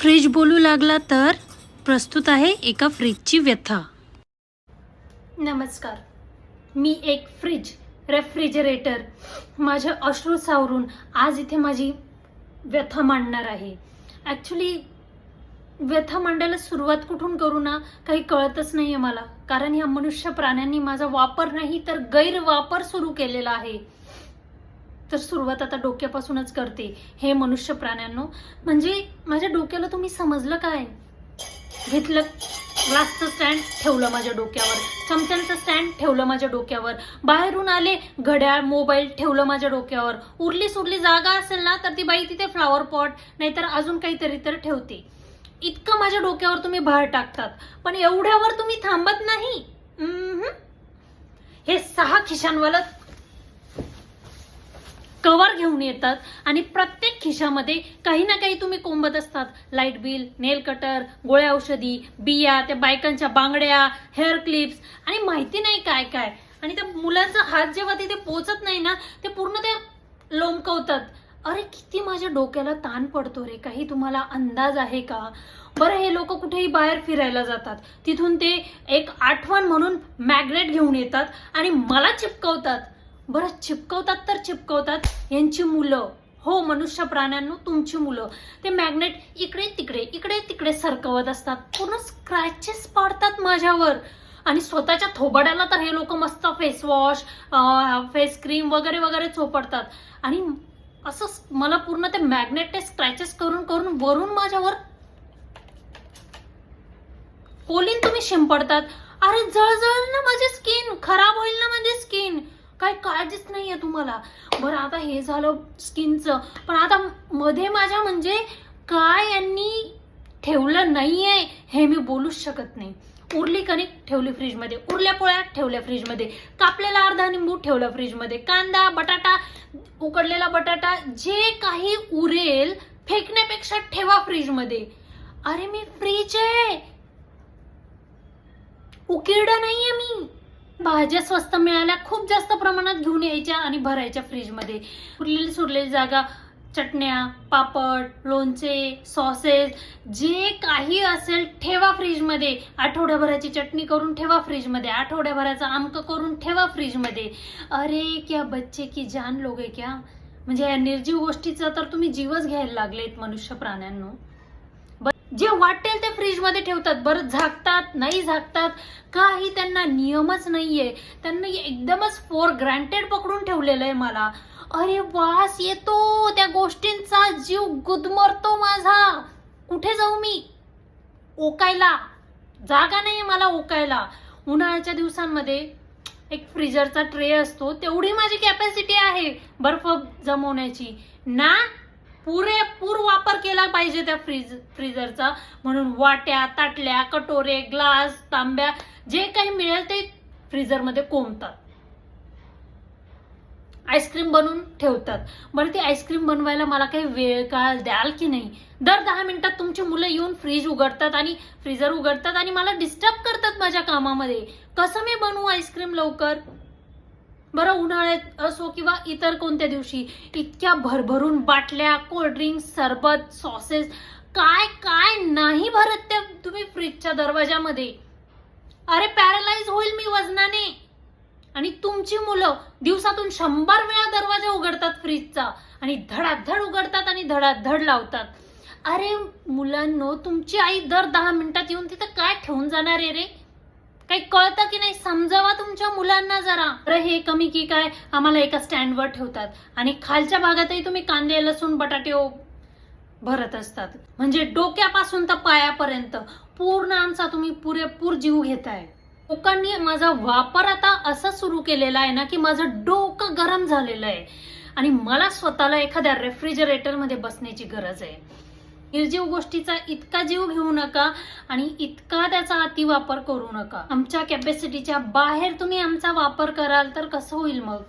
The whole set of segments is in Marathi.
फ्रीज बोलू लागला तर प्रस्तुत आहे एका फ्रीजची व्यथा. नमस्कार. मी एक फ्रीज रेफ्रिजरेटर. माझ्या अश्रू सावरून आज इथे माझी व्यथा मांडणार आहे. ॲक्च्युली व्यथा मांडायला सुरुवात कुठून करू ना काही कळतच नाही आहे मला. कारण ह्या मनुष्य प्राण्यांनी माझा वापर नाही तर गैरवापर सुरू केलेला आहे. तर सुरुवात आता डोक्यापासूनच करते. हे मनुष्य प्राण्यांनो म्हणजे माझ्या डोक्याला तुम्ही समजलं काय? घेतलं ग्लासचं स्टँड ठेवलं माझ्या डोक्यावर. चमच्यांचं स्टँड ठेवलं माझ्या डोक्यावर. बाहेरून आले घड्याळ मोबाईल ठेवलं माझ्या डोक्यावर. उरली सुरली जागा असेल ना तर ती बाई तिथे फ्लॉवर पॉट नाहीतर अजून काहीतरी तर ठेवते. इतकं माझ्या डोक्यावर तुम्ही भार टाकतात. पण एवढ्यावर तुम्ही थांबत नाही. हे सहा खिशांवाला कवर घेऊन येतात आणि प्रत्येक खिशामध्ये काही ना काही तुम्ही कोंबत असतात. लाइट बिल नेल कटर गोळ्या औषधी बिया त्या बायकांच्या बांगड्या हेअर क्लिप्स आणि माहिती नाही काय काय. आणि त्या मुलांचा हात जेव्हा तिथे पोचत नाही ना ते पूर्ण ते लोंबकवतात. अरे किती माझ्या डोक्याला ताण पडतो रे. काही तुम्हाला अंदाज आहे का? बरं हे लोक कुठेही बाहेर फिरायला जातात. तिथून ते एक आठवण म्हणून मॅग्नेट घेऊन येतात आणि मला चिपकवतात. बरं चिपकवतात तर चिपकवतात. यांची मुलं. हो मनुष्य प्राण्यांनो तुमची मुलं. ते मॅग्नेट इकडे तिकडे इकडे तिकडे सरकवत असतात. पूर्ण स्क्रॅचेस पाडतात माझ्यावर. आणि स्वतःच्या थोबाडाला तर हे लोक मस्त फेस वॉश फेस क्रीम वगैरे वगैरे चोपडतात. आणि असं मला पूर्ण ते मॅग्नेट ते स्क्रॅचेस करून करून वरून माझ्यावर कोलीन तुम्ही शिंपडतात. अरे जळजळ ना माझी स्किन खराब होईल ना माझी स्किन काय काळजीच नाहीये तुम्हाला. बरं आता हे झालं स्किनचं. पण आता मध्ये माझ्या म्हणजे काय यांनी ठेवलं नाहीये हे मी बोलूच शकत नाही. उरली कणिक ठेवली फ्रीजमध्ये. उरल्या पोळ्या ठेवल्या फ्रीजमध्ये. कापलेला अर्धा निंबू ठेवला फ्रीजमध्ये. कांदा बटाटा उकडलेला बटाटा जे काही उरेल फेकण्यापेक्षा ठेवा फ्रीजमध्ये. अरे मी फ्रीज आहे. उकिरडा नाहीये मी. भाज्या स्वस्त मिळाल्या खूप जास्त प्रमाणात घेऊन यायच्या आणि भरायच्या फ्रीजमध्ये. उरलेली सुरलेली जागा चटण्या पापड लोणचे सॉसेस जे काही असेल ठेवा फ्रीजमध्ये. आठवड्याभराची चटणी करून ठेवा फ्रीजमध्ये. आठवड्याभराचं आमकं करून ठेवा फ्रीजमध्ये. अरे क्या बच्चे की जान लोग आहे क्या? म्हणजे या निर्जीव गोष्टीचा तर तुम्ही जीवच घ्यायला लागलेत मनुष्य प्राण्यांनो. जे वाटेल ते फ्रीजमध्ये ठेवतात. बरं झाकतात नाही झाकतात काही त्यांना नियमच नाहीये. त्यांना एकदमच फोर ग्रँटेड पकडून ठेवलेलं आहे मला. अरे वास येतो त्या गोष्टींचा. जीव गुदमरतो माझा. कुठे जाऊ मी? ओकायला. जागा नाही मला ओकायला. उन्हाळ्याच्या दिवसांमध्ये एक फ्रीजरचा ट्रे असतो. तेवढी माझी कॅपॅसिटी आहे बर्फ जमवण्याची. ना? पुरेपूर वापर केला पाहिजे त्या फ्रीज फ्रीजरचा. म्हणून वाट्या ताटल्या कटोरे ग्लास तांब्या जे काही मिळेल ते फ्रीजरमध्ये कोंबतात आईस्क्रीम बनवून ठेवतात. बरं ती आईस्क्रीम बनवायला मला काही वेळ काळ द्याल की नाही? दर दहा मिनिटात तुमची मुलं येऊन फ्रीज उघडतात आणि फ्रीजर उघडतात आणि मला डिस्टर्ब करतात माझ्या कामामध्ये. कसं मी बनवू आईस्क्रीम लवकर? बरं उन्हाळ्यात असो किंवा इतर कोणत्या दिवशी इतक्या भरभरून बाटल्या कोल्ड्रिंक सरबत सॉसेस काय काय नाही भरत त्या तुम्ही फ्रीजच्या दरवाजामध्ये. अरे पॅरालाइज होईल मी वजनाने. आणि तुमची मुलं दिवसातून शंभर वेळा दरवाजा उघडतात फ्रीजचा आणि धडाधड उघडतात आणि धडाधड लावतात. अरे मुलांनो तुमची आई दर दहा मिनिटात येऊन तिथं काय ठेवून जाणार आहे रे? काही कळतं की नाही? समजावा तुमच्या मुलांना जरा. अरे हे कमी की काय? आम्हाला एका स्टँडवर ठेवतात. आणि खालच्या भागातही तुम्ही कांदे लसूण बटाटे भरत असतात. म्हणजे डोक्यापासून तर पायापर्यंत. पूर्ण आमचा तुम्ही पुरेपूर जीव घेताय. लोकांनी माझा वापर आता असं सुरू केलेला आहे ना की माझं डोकं गरम झालेलं आहे. आणि मला स्वतःला एखाद्या रेफ्रिजरेटरमध्ये बसण्याची गरज आहे. निर्जीव गोष्टीचा इतका जीव घेऊ नका आणि इतका त्याचा अतिवापर करू नका. आमच्या कॅपॅसिटीच्या बाहेर तुम्ही आमचा वापर कराल तर कसं होईल मग?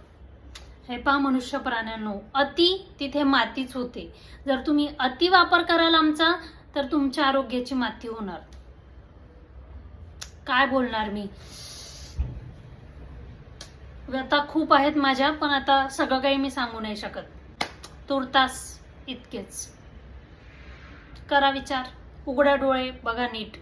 हे पहा मनुष्य प्राण्यांनो अति तिथे मातीच होते. जर तुम्ही अति वापर कराल आमचा तर तुमच्या आरोग्याची माती होणार. काय बोलणार मी? व्यथा खूप आहेत माझ्या पण आता सगळं काही मी सांगू नाही शकत. तुर्तास इतकेच. करा विचार. उघडा डोळे बघा नीट.